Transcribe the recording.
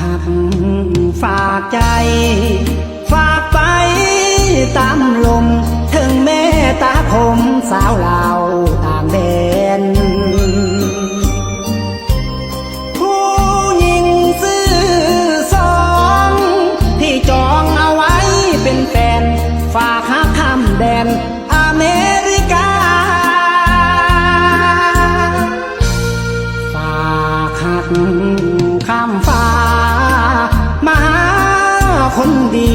หักฝากใจ ฝากไปตามลม ถึงแม่ตาคมสาวลาวต่างแดนผู้หญิงซื่อสองที่จองเอาไว้เป็นแฟน ฝากหาข้ามแดนอเมริกา ฝากหักข้าม 分离